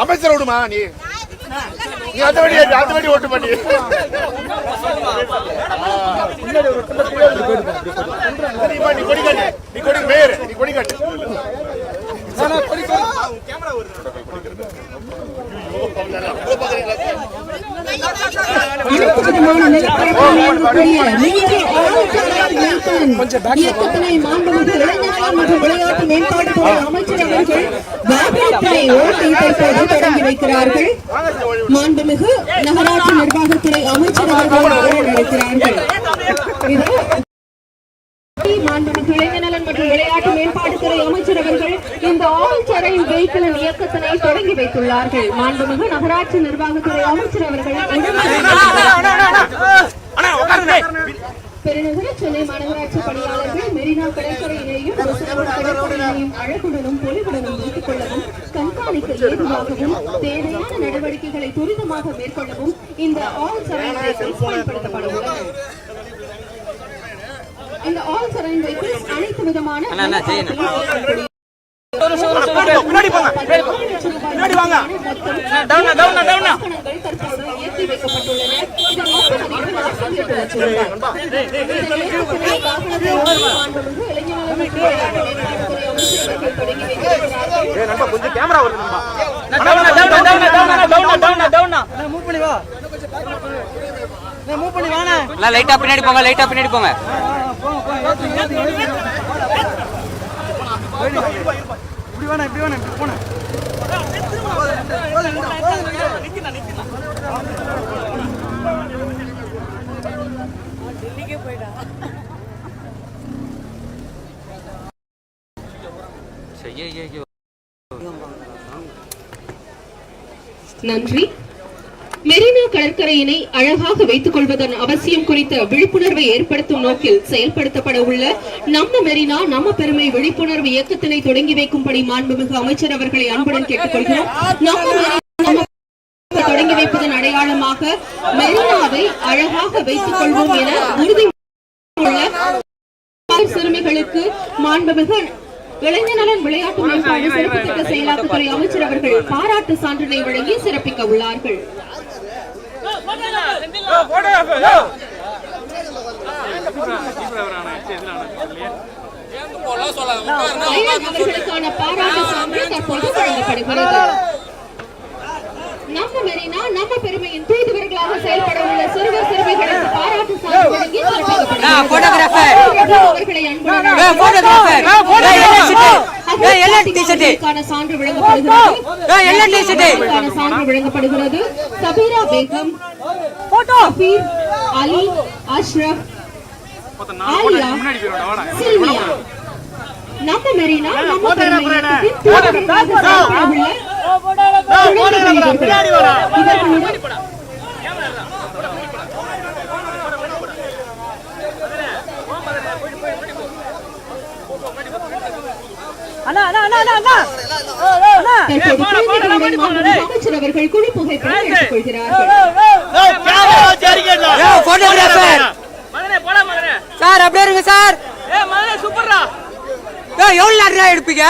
அமைச்சர் விடுமா நீ? நீ அந்த ஏறு, அந்த வண்டி ஓட்டு பண்ணி நீ கொடி காட்டு. நீ கொடி மேயர் நீ கொடி காட்டு. இயக்கம் இயக்கத்தினை மாண்புமிகு இளைஞர்கள் மற்றும் விளையாட்டு மேம்பாட்டுத்துறை அமைச்சர் அவர்கள் வாகனத்தினை ஓட்டி தற்போது தொடங்கி வைக்கிறார்கள் மாண்புமிகு நகராட்சி நிர்வாகத்துறை அமைச்சர் அவர்கள் இருக்கிறார்கள் இது மாண்புமிகு இளைஞநலன் மற்றும் விளையாட்டு மேம்பாட்டுத்துறை அமைச்சர் அவர்கள் இந்த ஆல் டெரைன் வெஹிக்கிள் இயக்கத்தினை தொடங்கி வைத்துள்ளார்கள். மாண்புமிகு நகராட்சி நிர்வாகத்துறை அமைச்சர் அவர்கள் பெருநகர சென்னை மாநகராட்சி பணியாளர்கள் மெரினா கடற்கரையிலேயும் ஒசூர் அழகுடனும் பொலிவுடனும் வைத்துக் கொள்ளவும் கண்காணிக்க ஏதுவாகவும் தேவையான நடவடிக்கைகளை துரிதமாக மேற்கொள்ளவும் இந்த ஆல் டெரைன் வெஹிக்கிள்ஸ் பயன்படுத்தப்பட உள்ளது. இந்த ஆல் டெரைன் வெஹிக்கிள்ஸ் அனைத்து விதமான முன்னாடி போங்க முன்னாடி வாங்க டவுனா டவுனா டவுனா தற்போது வைக்கப்பட்டுள்ளன இதன் மொத்த மதிப்பு எட்டு லட்சம் ரூபாய். நண்பா கொஞ்சம் கேமரா வருது நண்பா. டவுனா டவுனா டவுனா டவுனா டவுனா டவுனா டவுனா மூவ் பண்ணி வா. மூவ் பண்ணி வாண்ணே. எல்லாம் லைட்டா பின்னாடி போங்க லைட்டா பின்னாடி போங்க. இப்படி வேணா இப்படி வேணா இப்படி போன ஐயோ ஐயோ நன்றி. கடற்கரையினை அழகாக வைத்துக் கொள்வதன் அவசியம் குறித்த விழிப்புணர்வை ஏற்படுத்தும் நோக்கில் செயல்படுத்தப்பட உள்ள நம்ம மெரினா நம்ம பெருமை விழிப்புணர்வு இயக்கத்தினை தொடங்கி வைக்கும்படி மாண்புமிகு அமைச்சர் அவர்களை அன்புடன் கேட்டுக்கொள்கிறோம். நம்ம மெரினா தொடங்கி வைப்பதன் அடையாளமாக மெரினாவை அழகாக வைத்துக் கொள்வோம் என உறுதி சிறுமிகளுக்கு மாண்புமிகு இளைஞநலன் விளையாட்டு மேம்பாடு சிறப்பு திட்ட செயலாக்கத்துறை அமைச்சர் அவர்கள் பாராட்டு சான்றினை வழங்கி சிறப்பிக்க உள்ளார்கள் ஐயன் அவர்களுக்கான பாராட்டு சான்று தற்போது வழங்கப்படுகிறது நம்ம மெரினா நம்ம பெருமையின் தூதுவர்களாக செயல்பட உள்ள சிறுவர் சிறுமிகளுக்கு பாராட்டு சான்று. அவர்களை அன்புடன் சான்று வழங்கப்படுகிறது. சபீரா பேகம் அலி அஷ்ரப் ஆலியா சில்வியா. நம்ம மெரினா நம்ம பெருமை இயக்கத்தின் தூதுவர்களாக செயல்பட உள்ள துணை வீரர்கள். இவர்களுடன் அவர்கள் குழு புகைப்படம் எடுத்துக் கொள்கிறார்கள் ஏய் போட்டோகிராஃபர் மகனே போடா மகனே. சார் அப்படியே இருங்க சார். சூப்பர்ரா. ஏய் எவ்வளவு நேரம் எடுப்பீங்க?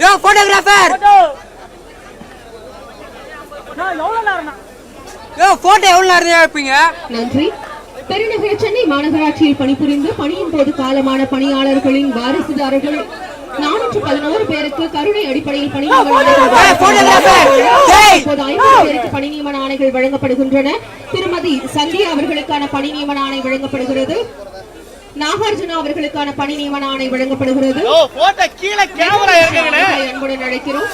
ஏய் போட்டோகிராஃபர் ஏய் போட்டோ எவ்வளவு நேரம் எடுப்பீங்க? நன்றி. பெருநகர சென்னை மாநகராட்சியில் பணிபுரிந்து பணியின் போது காலமான பணியாளர்களின் வாரிசுதாரர்கள் நானூற்று பதினோரு பேருக்கு கருணை அடிப்படையில் பணி பேருக்கு பணி நியமன ஆணைகள் வழங்கப்படுகின்றன. திருமதி சந்தியா அவர்களுக்கான பணி நியமன ஆணை வழங்கப்படுகிறது. நாகார்ஜுனா அவர்களுக்கான பணி நியமன ஆணை வழங்கப்படுகிறது. அன்புடன் அழைக்கிறோம்.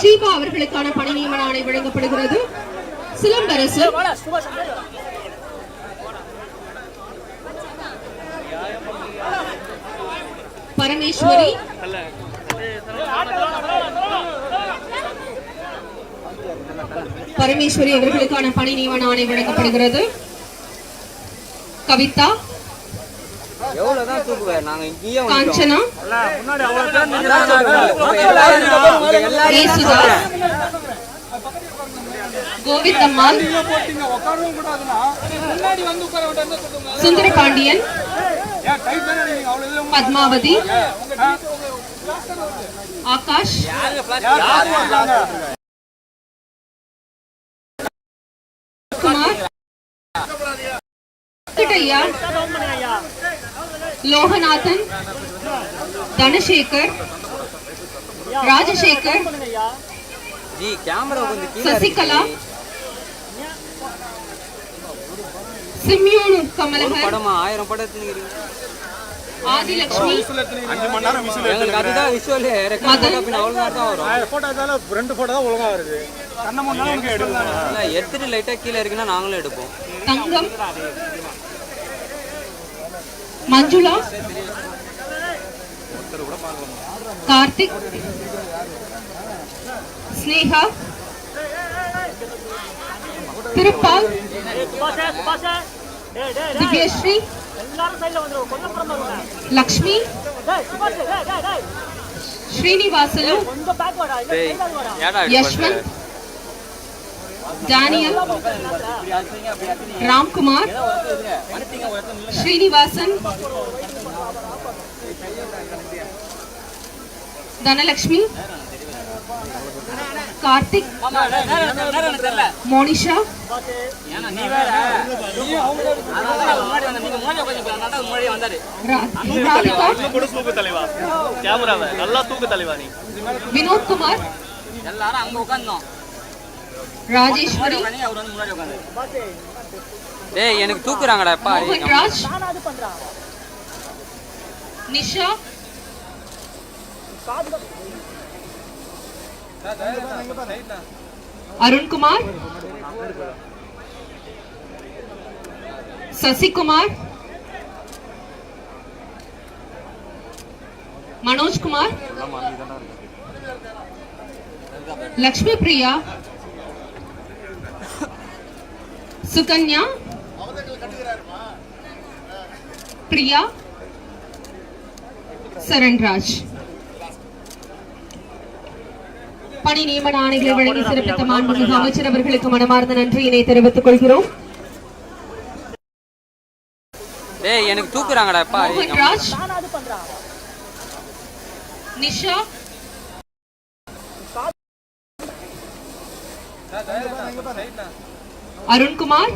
ஷீபா அவர்களுக்கான பணி நியமன ஆணை வழங்கப்படுகிறது. சிலம்பரசு பரமேஸ்வரி. பரமேஸ்வரி அவர்களுக்கான பணி நியமன ஆணை வழங்கப்படுகிறது. கவிதா. காஞ்சனா. கோவிந்தம்மாள் சுந்தர பாண்டியன் पद्मावती। आकाश। कुमार। लोहनाथन। धनशेखर। राजशेखर। शशिकला। சிம்யோனு கமலஹர். படமா? ஆயிரம் படம் ஆதிலட்சுமி அஞ்சு மணி நேரம் விசில் எங்களுக்கு அதுதான் விஷுவல் ரெக்கார்ட் அவ்வளவு நேரம் தான் வரும். போட்டோ ரெண்டு போட்டோ தான் ஒழுங்கா வருது. கண்ணை எங்க எடுத்துட்டு லைட்டா கீழே இருக்குன்னா நாங்களும் எடுப்போம். தங்கம். மஞ்சுளா. கார்த்திக். ஸ்னேகா. திருப்பால் திவ்யஸ்ரீ லக்ஷ்மி ஸ்ரீனிவாசலு டேய் ஏடா இப்படி யஷ்வந்த் பண்ற? டேனியல் ராம்குமார் ஸ்ரீனிவாசன் தனலட்சுமி கார்த்திக் மோனிஷா. ரா- ராதிகா. கூட தூக்கு தலைவா? கேமராவை. நல்லா தூக்கு தலைவா நீ. வினோத் குமார் எல்லாரும் அங்க உட்கார்ந்தோம். ராஜேஸ்வரி. அவர் வந்து முன்னாடி உட்காந்து டேய் எனக்கு தூக்குறாங்கடா அப்பா மோகன்ராஜ் நிஷா. அருண்குமார் சசிகுமார் மனோஜ்குமார் லக்ஷ்மி பிரியா சுகன்யா பிரியா சரண்ராஜ் பணி நியமன ஆணைகளை வழங்கி சிறப்பித்த மாண்புமிகு அமைச்சர் அவர்களுக்கு மனமார்ந்த நன்றியினை தெரிவித்துக் கொள்கிறோம். எனக்கு தூக்குறாங்கடா மோகன்ராஜ் நிஷா. அருண்குமார்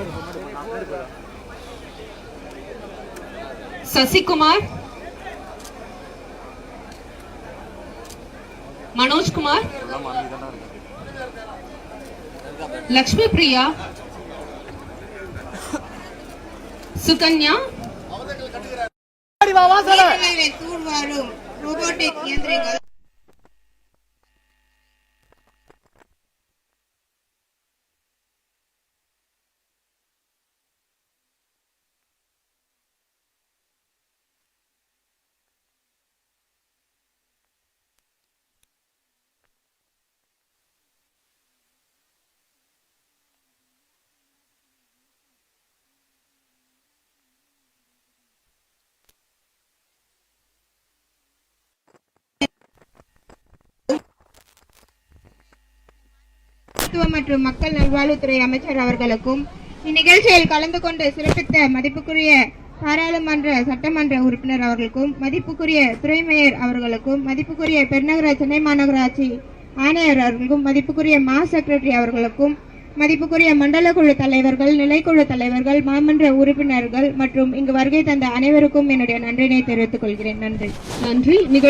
சசிகுமார் மனோஜ்குமார் லக்ஷ்மி பிரியா. சுகன்யா. தூர்வாரும் ரோபோட்டிக் இயந்திரங்கள். மருத்துவ மற்றும் மக்கள் நல்வாழ்வுத்துறை அமைச்சர் அவர்களுக்கும் இந்நிகழ்ச்சியில் கலந்து கொண்டு சிறப்பித்த மதிப்புக்குரிய பாராளுமன்ற சட்டமன்ற உறுப்பினர் அவர்களுக்கும் மதிப்புக்குரிய துறை மேயர் அவர்களுக்கும் மதிப்புக்குரிய பெருநகர சென்னை மாநகராட்சி ஆணையர் அவர்களுக்கும் மதிப்புக்குரிய மா செக்ரட்டரி அவர்களுக்கும் மதிப்புக்குரிய மண்டல குழு தலைவர்கள் நிலைக்குழு தலைவர்கள் மாமன்ற உறுப்பினர்கள் மற்றும் இங்கு வருகை தந்த அனைவருக்கும் என்னுடைய நன்றினை தெரிவித்துக் கொள்கிறேன். நன்றி. நன்றி.